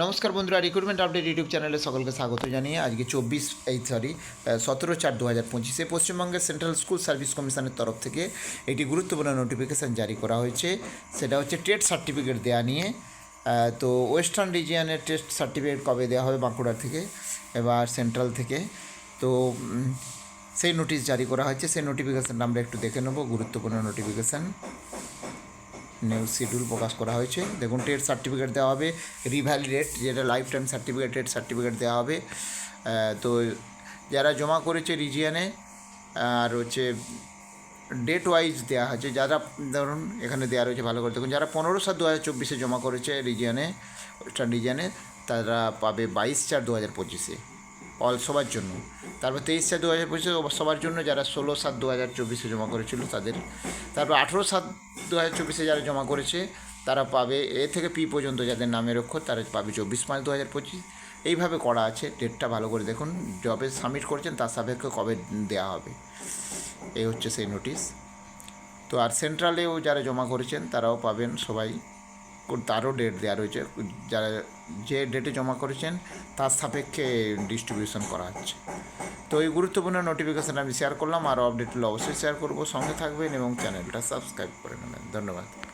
নমস্কার বন্ধুরা recruitment update YouTube চ্যানেলে সকলকে স্বাগত জানিয়ে আজকে চব্বিশ, এই সরি সতেরো চার দু হাজার পঁচিশে পশ্চিমবঙ্গের সেন্ট্রাল স্কুল সার্ভিস কমিশনের তরফ থেকে একটি গুরুত্বপূর্ণ নোটিফিকেশান জারি করা হয়েছে। সেটা হচ্ছে টেট সার্টিফিকেট দেওয়া নিয়ে। তো ওয়েস্টার্ন রিজিয়নের টেস্ট সার্টিফিকেট কবে দেওয়া হবে বাঁকুড়া থেকে এবার সেন্ট্রাল থেকে? তো সেই নোটিশ জারি করা হয়েছে। সেই নোটিফিকেশানটা আমরা একটু দেখে নেব, গুরুত্বপূর্ণ নোটিফিকেশান নিউজ শিডিউল প্রকাশ করা হয়েছে। দেখুন টেট সার্টিফিকেট দেওয়া হবে রিভ্যালিডেট যেটা life time certificate TET certificate দেওয়া হবে। তো যারা জমা করেছে রিজিয়ানে আর হচ্ছে ডেট ওয়াইজ দেওয়া হয়েছে যারা ধরুন এখানে দেওয়া রয়েছে ভালো করে। দেখুন, যারা পনেরো সাত দু হাজার চব্বিশে জমা করেছে রিজিয়ানে ওয়েস্টার্ন রিজিয়ানে তারা পাবে বাইশ চার দু হাজার পঁচিশে। অল সবার জন্য। তারপর তেইশ চার দু হাজার পঁচিশে সবার জন্য যারা ষোলো সাত দু হাজার চব্বিশে জমা করেছিল তাদের। তারপর আঠেরো সাত দু হাজার চব্বিশে যারা জমা করেছে, তারা পাবে এ থেকে পি পর্যন্ত যাদের নামের অক্ষর, তারা পাবে চব্বিশ পাঁচ দু হাজার পঁচিশ। এইভাবে করা আছে, ডেটটা ভালো করে দেখুন জবে সাবমিট করছেন তার সাপেক্ষে কবে দেওয়া হবে। এই হচ্ছে সেই নোটিশ। তো আর সেন্ট্রালেও যারা জমা করেছেন, তারাও পাবেন সবাই। তারও ডেট দেওয়া রয়েছে। যারা যে ডেটে জমা করেছেন, তার সাপেক্ষে ডিস্ট্রিবিউশন করা হচ্ছে। তো এই গুরুত্বপূর্ণ নোটিফিকেশান আমি শেয়ার করলাম। আর আপডেটগুলো অবশ্যই শেয়ার করব। সঙ্গে থাকবেন এবং চ্যানেলটা সাবস্ক্রাইব করে নেবেন। ধন্যবাদ।